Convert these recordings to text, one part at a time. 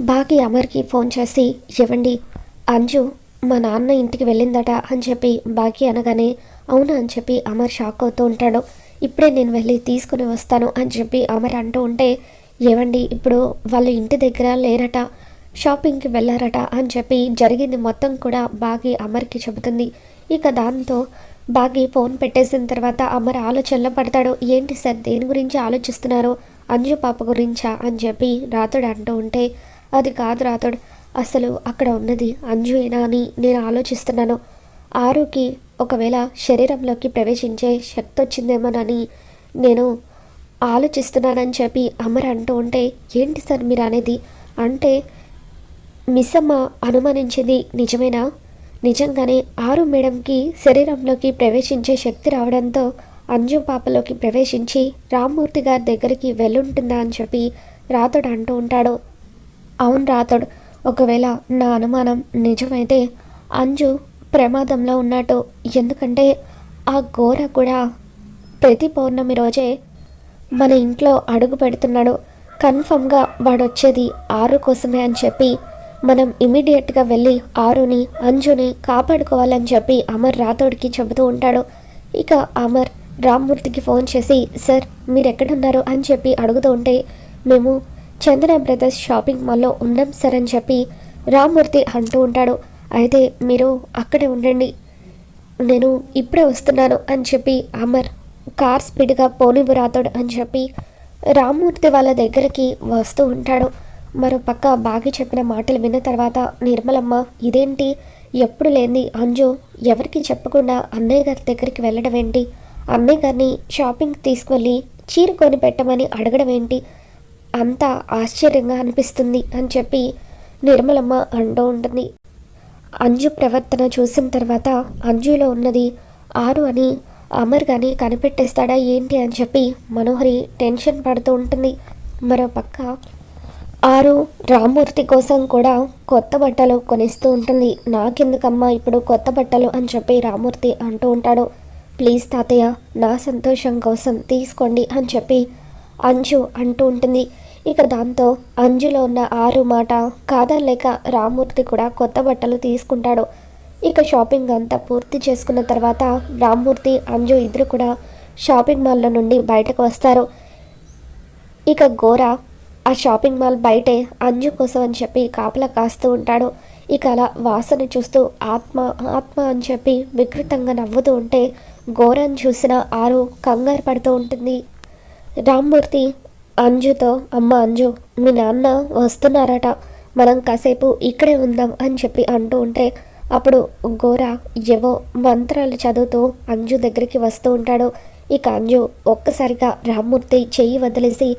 బాకి అమర్కి ఫోన్ చేసి ఇవ్వండి అంజు మా నాన్న ఇంటికి వెళ్ళిందట అని చెప్పి బాకీ అనగానే అవునా అని చెప్పి అమర్ షాక్ అవుతూ ఉంటాడు. ఇప్పుడే నేను వెళ్ళి తీసుకుని వస్తాను అని చెప్పి అమర్ అంటూ ఉంటే ఏవండి ఇప్పుడు వాళ్ళు ఇంటి దగ్గర లేరట షాపింగ్కి వెళ్ళారట అని చెప్పి జరిగింది మొత్తం కూడా బాగి అమర్కి చెబుతుంది. ఇక దాంతో బాగి ఫోన్ పెట్టేసిన తర్వాత అమర్ ఆలోచనలో పడతాడు. ఏంటి సార్ దేని గురించి ఆలోచిస్తున్నారు? అంజు పాప గురించా? అని చెప్పి రాతుడు అంటూ ఉంటే అది కాదు రాతుడు అసలు అక్కడ ఉన్నది అంజుయేనా అని నేను ఆలోచిస్తున్నాను. ఆరుకి ఒకవేళ శరీరంలోకి ప్రవేశించే శక్తి వచ్చిందేమోనని నేను ఆలోచిస్తున్నానని చెప్పి అమర్ అంటూ ఉంటే ఏంటి సార్ మీరు అనేది? అంటే మిస్సమ్మ అనుమానించింది నిజమేనా? నిజంగానే ఆరు మేడంకి శరీరంలోకి ప్రవేశించే శక్తి రావడంతో అంజు పాపలోకి ప్రవేశించి రామ్మూర్తి గారి దగ్గరికి వెళ్ళుంటుందా అని చెప్పి రాతోడు అంటూ ఉంటాడు. అవును రాతోడు ఒకవేళ నా అనుమానం నిజమైతే అంజు ప్రమాదంలో ఉన్నట్టు. ఎందుకంటే ఆ ఘోర కూడా ప్రతి పౌర్ణమి రోజే మన ఇంట్లో అడుగు పెడుతున్నాడు. కన్ఫర్మ్గా వాడు వచ్చేది ఆరు కోసమే అని చెప్పి మనం ఇమీడియట్గా వెళ్ళి ఆరుని అంజుని కాపాడుకోవాలని చెప్పి అమర్ రాథోడ్కి చెబుతూ ఉంటాడు. ఇక అమర్ రామ్మూర్తికి ఫోన్ చేసి సార్ మీరు ఎక్కడున్నారు అని చెప్పి అడుగుతూ ఉంటే మేము చందన బ్రదర్స్ షాపింగ్ మాల్లో ఉండం సార్ అని చెప్పి రామ్మూర్తి అంటూ ఉంటాడు. అయితే మీరు అక్కడే ఉండండి. నేను ఇప్పుడే వస్తున్నాను అని చెప్పి అమర్ కార్ స్పీడ్గా పోనివ్వు రాతాడు అని చెప్పి రామ్మూర్తి వాళ్ళ దగ్గరికి వస్తూ ఉంటాడు. మరో పక్క బాగా చెప్పిన మాటలు విన్న తర్వాత నిర్మలమ్మ ఇదేంటి? ఎప్పుడు లేని అంజు ఎవరికి చెప్పకుండా అన్నయ్య గారి దగ్గరికి వెళ్ళడం ఏంటి? అన్నయ్య గారిని షాపింగ్ తీసుకువెళ్ళి చీర కొని పెట్టమని అడగడం ఏంటి? అంతా ఆశ్చర్యంగా అనిపిస్తుంది అని చెప్పి నిర్మలమ్మ అంటూ ఉంటుంది. అంజు ప్రవర్తన చూసిన తర్వాత అంజులో ఉన్నది ఆరు అని అమర్ కానీ కనిపెట్టేస్తాడా ఏంటి అని చెప్పి మనోహరి టెన్షన్ పడుతూ ఉంటుంది. మరో పక్క ఆరు రామ్మూర్తి కోసం కూడా కొత్త బట్టలు కొనిస్తూ ఉంటుంది. నాకెందుకమ్మా ఇప్పుడు కొత్త బట్టలు అని చెప్పి రామ్మూర్తి అంటూ ఉంటాడు. ప్లీజ్ తాతయ్య నా సంతోషం కోసం తీసుకోండి అని చెప్పి అంజు అంటూ ఉంటుంది. ఇక దాంతో అంజులో ఉన్న ఆరు మాట కాదనలేక రామ్మూర్తి కూడా కొత్త బట్టలు తీసుకుంటాడు. ఇక షాపింగ్ అంతా పూర్తి చేసుకున్న తర్వాత రామ్మూర్తి అంజు ఇద్దరు కూడా షాపింగ్ మాల్లో నుండి బయటకు వస్తారు. ఇక గోర ఆ షాపింగ్ మాల్ బయటే అంజు కోసం అని చెప్పి కాపలా కాస్తూ ఉంటాడు. ఇక అలా వాసన చూస్తూ ఆత్మ ఆత్మ అని చెప్పి వికృతంగా నవ్వుతూ ఉంటే గోరను చూసిన ఆరు కంగారు పడుతూ ఉంటుంది. రామ్మూర్తి అంజుతో అమ్మ అంజు మీ నాన్న వస్తున్నారట. మనం కాసేపు ఇక్కడే ఉందాం అని చెప్పి అంటూ ఉంటే అప్పుడు గోర ఏవో మంత్రాలు చదువుతూ అంజు దగ్గరికి వస్తూ ఉంటాడు. ఇక అంజు ఒక్కసారిగా రామ్మూర్తి చెయ్యి వదిలేసి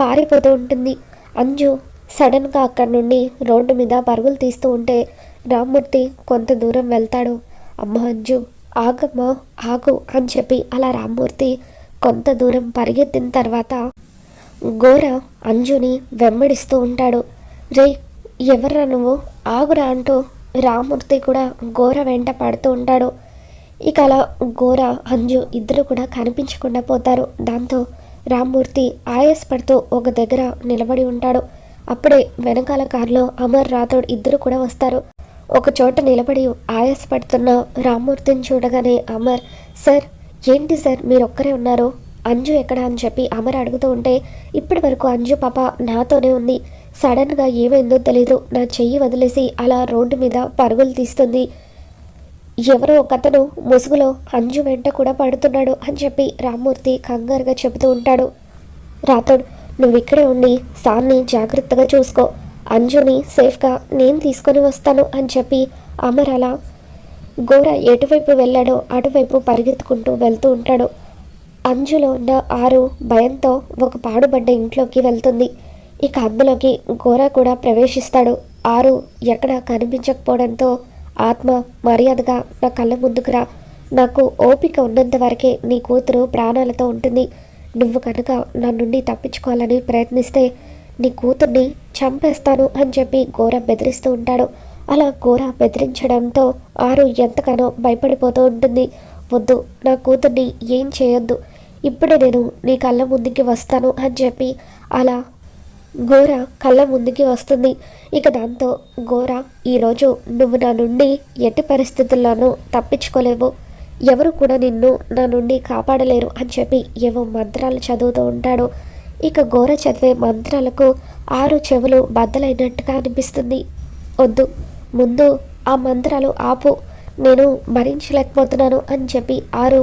పారిపోతూ ఉంటుంది. అంజు సడన్గా అక్కడి నుండి రోడ్డు మీద పరుగులు తీస్తూ ఉంటే రామ్మూర్తి కొంత దూరం వెళ్తాడు. అమ్మ అంజు ఆగమ్మ ఆగు అని చెప్పి అలా రామ్మూర్తి కొంత దూరం పరిగెత్తిన తర్వాత గోర అంజుని వెంబడిస్తూ ఉంటాడు. రే ఎవర్రా నువ్వు? ఆగురా అంటూ రామూర్తి కూడా గోర వెంట పడుతూ ఉంటాడు. ఇక అలా గోర అంజు ఇద్దరు కూడా కనిపించకుండా పోతారు. దాంతో రామ్మూర్తి ఆయాసపడుతూ ఒక దగ్గర నిలబడి ఉంటాడు. అప్పుడే వెనకాల కారులో అమర్ రాథోడ్ ఇద్దరు కూడా వస్తారు. ఒక చోట నిలబడి ఆయాసపడుతున్న రామ్మూర్తిని చూడగానే అమర్ సార్ ఏంటి సార్ మీరు ఒక్కరే ఉన్నారు? అంజు ఎక్కడ? అని చెప్పి అమర్ అడుగుతూ ఉంటే ఇప్పటి వరకు అంజు పాప నాతోనే ఉంది. సడన్గా ఏమైందో తెలీదు. నా చెయ్యి వదిలేసి అలా రోడ్డు మీద పరుగులు తీస్తుంది. ఎవరో ఒకతను ముసుగులో అంజు వెంట కూడా పడుతున్నాడు అని చెప్పి రామ్మూర్తి కంగారుగా చెబుతూ ఉంటాడు. రాతోడు నువ్వు ఇక్కడే ఉండి సార్ని జాగ్రత్తగా చూసుకో. అంజుని సేఫ్గా నేను తీసుకొని వస్తాను అని చెప్పి అమర్ అలా గోర ఎటువైపు వెళ్ళాడో అటువైపు పరిగెత్తుకుంటూ వెళ్తూ ఉంటాడు. అంజులో ఉన్న ఆరు భయంతో ఒక పాడుబడ్డ ఇంట్లోకి వెళ్తుంది. ఇక అందులోకి గోర కూడా ప్రవేశిస్తాడు. ఆరు ఎక్కడ కనిపించకపోవడంతో ఆత్మ మర్యాదగా నా కళ్ళ ముందుకు రా. నాకు ఓపిక ఉన్నంత వరకే నీ కూతురు ప్రాణాలతో ఉంటుంది. నువ్వు కనుక నా నుండి తప్పించుకోవాలని ప్రయత్నిస్తే నీ కూతుర్ని చంపేస్తాను అని చెప్పి ఘోర బెదిరిస్తూ ఉంటాడు. అలా ఘోర బెదిరించడంతో ఆరు ఎంతగానో భయపడిపోతూ ఉంటుంది. వద్దు నా కూతుర్ని ఏం చేయొద్దు. ఇప్పుడే నేను నీ కళ్ళ ముందుకి వస్తాను అని చెప్పి అలా గోర కళ్ళ ముందుకి వస్తుంది. ఇక దాంతో గోర ఈరోజు నువ్వు నా నుండి ఎట్టి పరిస్థితుల్లోనూ తప్పించుకోలేవు. ఎవరు కూడా నిన్ను నా నుండి కాపాడలేరు అని చెప్పి ఏవో మంత్రాలు చదువుతూ ఉంటాడు. ఇక గోర చదివే మంత్రాలకు ఆరు చెవులు బద్దలైనట్టుగా అనిపిస్తుంది. వద్దు ముందు ఆ మంత్రాలు ఆపు. నేను భరించలేకపోతున్నాను అని చెప్పి ఆరు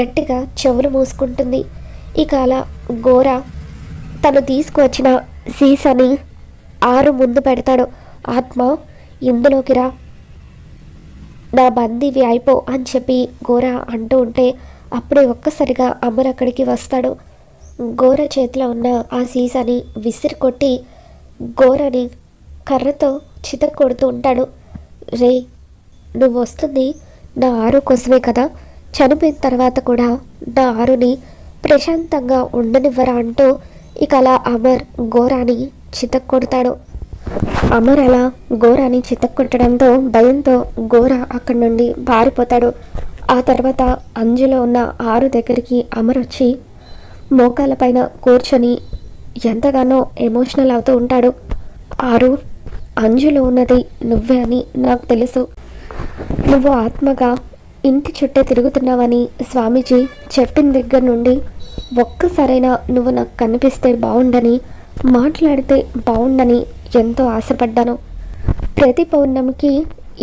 గట్టిగా చెవులు మూసుకుంటుంది. ఇక అలా గోర తను తీసుకువచ్చిన సీసాని ఆరు ముందు పెడతాడు. ఆత్మ ఇందులోకి రా. నా బందీవి అయిపో అని చెప్పి గోర అంటూ ఉంటే అప్పుడే ఒక్కసారిగా అమర్ అక్కడికి వస్తాడు. గోర చేతిలో ఉన్న ఆ సీసాని విసిరి కొట్టి గోరని కర్రతో చిత కొడుతూ ఉంటాడు. రే నువ్వు వస్తుంది నా ఆరు కోసమే కదా. చనిపోయిన తర్వాత కూడా నా ఆరుని ప్రశాంతంగా ఉండనివ్వరా అంటూ ఇక అలా అమర్ గోరాని చితక్ కొడతాడు. అమర్ అలా గోరాని చితక్ కొట్టడంతో భయంతో ఘోర అక్కడి నుండి పారిపోతాడు. ఆ తర్వాత అంజులో ఉన్న ఆరు దగ్గరికి అమర్ వచ్చి మోకాలపైన కూర్చొని ఎంతగానో ఎమోషనల్ అవుతూ ఉంటాడు. ఆరు అంజులో ఉన్నది నువ్వే అని నాకు తెలుసు. నువ్వు ఆత్మగా ఇంటి చుట్టే తిరుగుతున్నావని స్వామీజీ చెప్పిన దగ్గర నుండి ఒక్కసారైనా నువ్వు నాకు కనిపిస్తే బాగుండని మాట్లాడితే బాగుండని ఎంతో ఆశపడ్డాను. ప్రతి పౌర్ణమికి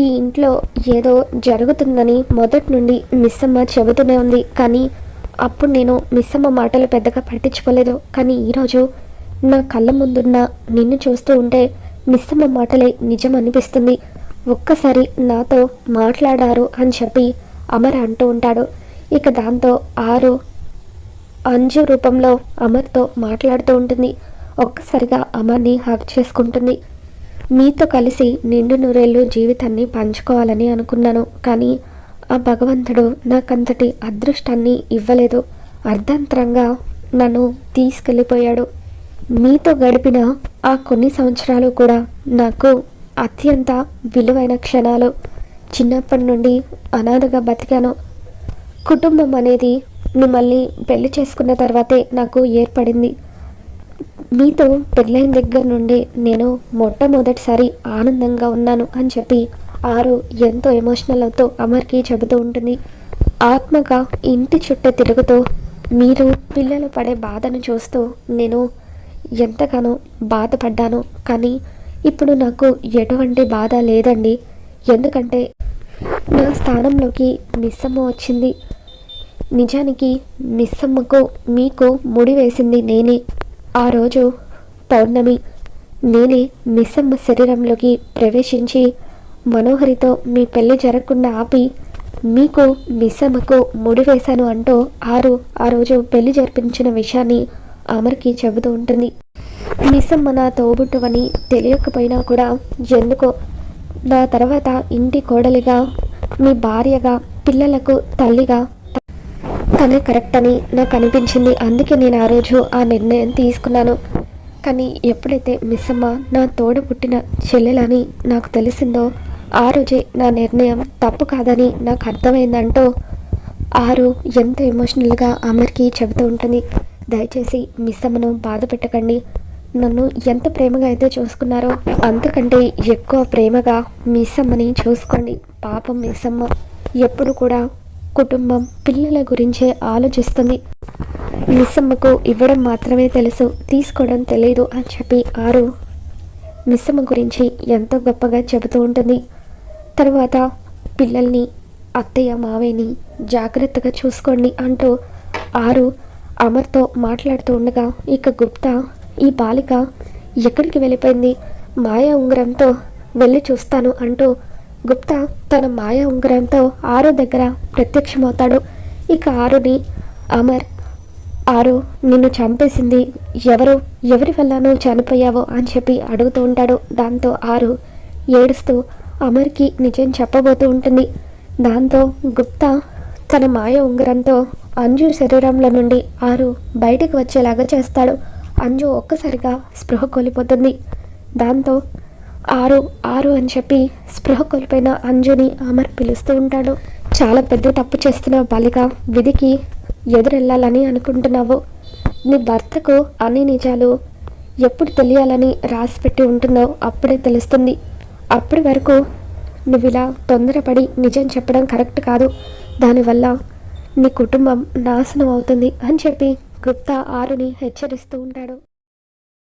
ఈ ఇంట్లో ఏదో జరుగుతుందని మొదటి నుండి మిస్సమ్మ చెబుతూనే ఉంది. కానీ అప్పుడు నేను మిస్సమ్మ మాటలు పెద్దగా పట్టించుకోలేదు. కానీ ఈరోజు నా కళ్ళ ముందున్న నిన్ను చూస్తూ ఉంటే మిస్సమ్మ మాటలే నిజం అనిపిస్తుంది ఒక్కసారి నాతో మాట్లాడారు అని చెప్పి అమర్ అంటూ ఉంటాడు. ఇక దాంతో ఆరు అంజు రూపంలో అమర్తో మాట్లాడుతూ ఉంటుంది. ఒక్కసారిగా అమర్ని హక్ చేసుకుంటుంది. మీతో కలిసి నిండు నూరేళ్ళు జీవితాన్ని పంచుకోవాలని అనుకున్నాను. కానీ ఆ భగవంతుడు నాకంతటి అదృష్టాన్ని ఇవ్వలేదు. అర్ధాంతరంగా నన్ను తీసుకెళ్ళిపోయాడు. మీతో గడిపిన ఆ కొన్ని సంవత్సరాలు కూడా నాకు అత్యంత విలువైన క్షణాలు చిన్నప్పటి నుండి అనాథగా బతికాను. కుటుంబం అనేది మిమ్మల్ని పెళ్ళి చేసుకున్న తర్వాతే నాకు ఏర్పడింది. మీతో పెళ్ళైన దగ్గర నుండి నేను మొట్టమొదటిసారి ఆనందంగా ఉన్నాను అని చెప్పి ఆరు ఎంతో ఎమోషనల్ అవుతూ అమర్కి చెబుతూ ఉంటుంది. ఆత్మగా ఇంటి చుట్టూ తిరుగుతూ మీరు పిల్లలు పడే బాధను చూస్తూ నేను ఎంతగానో బాధపడ్డాను. కానీ ఇప్పుడు నాకు ఎటువంటి బాధ లేదండి. ఎందుకంటే నా స్థానంలోకి మిస్సమ్మ వచ్చింది. నిజానికి మిస్సమ్మకు మీకు ముడి వేసింది నేనే. ఆ రోజు పౌర్ణమి. నేనే మిస్సమ్మ శరీరంలోకి ప్రవేశించి మనోహరితో మీ పెళ్ళి జరగకుండా ఆపి మీకు మిస్సమ్మకు ముడి వేశాను అంటూ ఆరు ఆ రోజు పెళ్ళి జరిపించిన విషయాన్ని అమర్కి చెబుతూ ఉంటుంది. మిస్సమ్మ నా తోబుట్టువని తెలియకపోయినా కూడా ఎందుకో నా తర్వాత ఇంటి కోడలిగా మీ భార్యగా పిల్లలకు తల్లిగా. తనే కరెక్ట్ అని నాకు అనిపించింది. అందుకే నేను ఆ రోజు ఆ నిర్ణయం తీసుకున్నాను. కానీ ఎప్పుడైతే మిస్సమ్మ నా తోడ పుట్టిన చెల్లెలని నాకు తెలిసిందో ఆ రోజే నా నిర్ణయం తప్పు కాదని నాకు అర్థమైందంటూ ఆరు ఎంత ఎమోషనల్గా అమర్కి చెబుతూ ఉంటుంది. దయచేసి మిస్సమ్మను బాధ పెట్టకండి. నన్ను ఎంత ప్రేమగా అయితే చూసుకున్నారో అంతకంటే ఎక్కువ ప్రేమగా మిస్సమ్మని చూసుకోండి. పాపం మిస్సమ్మ ఎప్పుడు కూడా కుటుంబం పిల్లల గురించే ఆలోచిస్తుంది. మిస్సమ్మకు ఇవ్వడం మాత్రమే తెలుసు తీసుకోవడం తెలియదు అని చెప్పి ఆరు మిస్సమ్మ గురించి ఎంతో గొప్పగా చెబుతూ ఉంటుంది. తర్వాత పిల్లల్ని అత్తయ్య మావయ్యని జాగ్రత్తగా చూసుకోండి అంటూ ఆరు అమర్తో మాట్లాడుతూ ఉండగా ఇక గుప్తా ఈ బాలిక ఎక్కడికి వెళ్ళిపోయింది? మాయా ఉంగరంతో వెళ్ళి చూస్తాను అంటూ గుప్తా తన మాయా ఉంగరంతో ఆరు దగ్గర ప్రత్యక్షమవుతాడు. ఇక ఆరుని అమర్ ఆరు నిన్ను చంపేసింది ఎవరు? ఎవరి వల్ల నువ్వు చనిపోయావో అని చెప్పి అడుగుతూ ఉంటాడు. దాంతో ఆరు ఏడుస్తూ అమర్కి నిజం చెప్పబోతూ ఉంటుంది. దాంతో గుప్తా తన మాయ ఉంగరంతో అంజు శరీరంలో నుండి ఆరు బయటికి వచ్చేలాగా చేస్తాడు. అంజు ఒక్కసారిగా స్పృహ కోల్పోతుంది. దాంతో ఆరు ఆరు అని చెప్పి స్పృహ కోల్పోయిన అంజుని అమర్ పిలుస్తూ ఉంటాడు. చాలా పెద్ద తప్పు చేస్తున్న బాలిక విధికి ఎదురెళ్ళాలని అనుకుంటున్నావు. నీ భర్తకు అన్ని నిజాలు ఎప్పుడు తెలియాలని రాసి పెట్టి ఉంటుందో అప్పుడే తెలుస్తుంది. అప్పటి వరకు నువ్వు ఇలా తొందరపడి నిజం చెప్పడం కరెక్ట్ కాదు. దానివల్ల నీ కుటుంబం నాశనం అవుతుంది అని చెప్పి గుప్తా ఆరుని హెచ్చరిస్తూ ఉంటాడు.